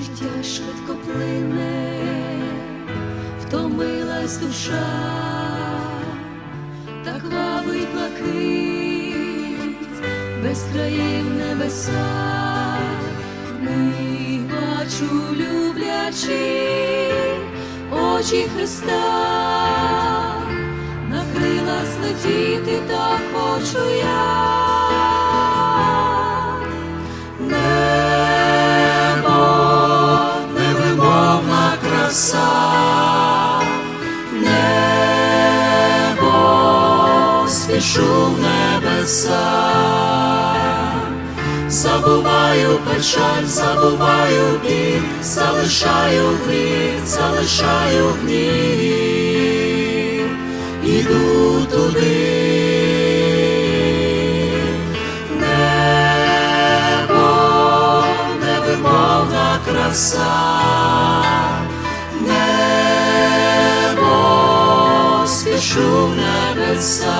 життя швидко плине, втомилась душа, так лавий плакить, без країв небеса, ми бачу люблячі очі Христа, на крила злетіти так хочу я. Небо, в небеса, забуваю печаль, забуваю біль, залишаю гріх, залишаю гнів, іду туди. Небо, невимовна краса, спішу в небеса,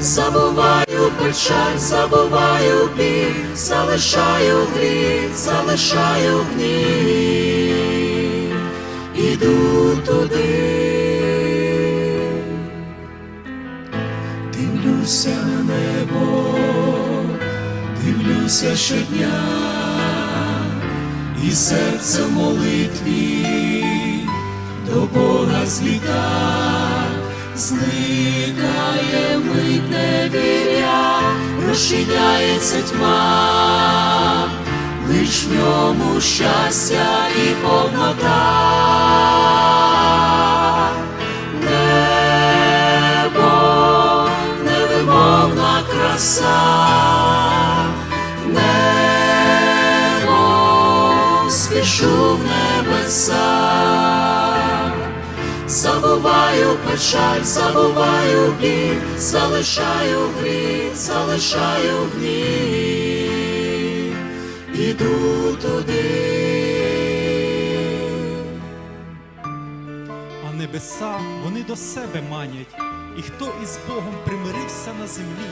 забуваю печаль, забуваю біль, залишаю гріх, залишаю гнів, іду туди. Дивлюся на небо, дивлюся щодня, і серце молитві до Бога зліта, зникає мить невіря, розчиняється тьма, лиш в ньому щастя і повнота. Небо, невимовна краса, небо, спішу в небеса, забуваю печаль, забуваю біль, залишаю гріх, залишаю гнів, іду туди. А небеса вони до себе манять, і хто із Богом примирився на землі,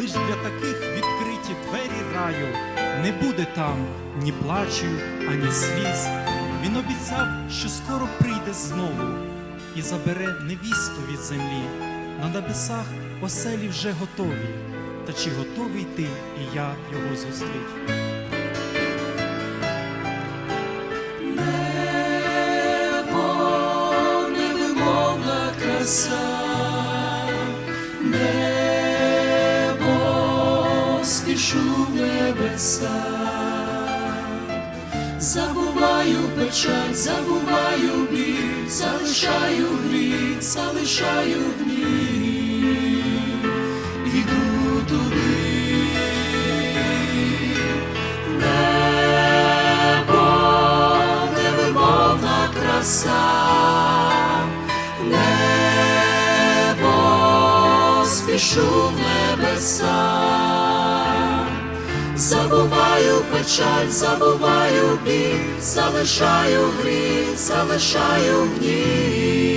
лиш для таких відкриті двері раю, не буде там ні плачу, ані сліз. Він обіцяв, що скоро прийде знову і забере невісту від землі. На небесах оселі вже готові. Та чи готовий ти і я його зустріть? Небо, спішу в небеса, забуваю печаль, забуваю залишаю гріх, залишаю гнів, іду туди. Небо, невимовна краса, небо, спішу в небеса, забуваю печаль, забуваю біль, залишаю гріх, залишаю гнів,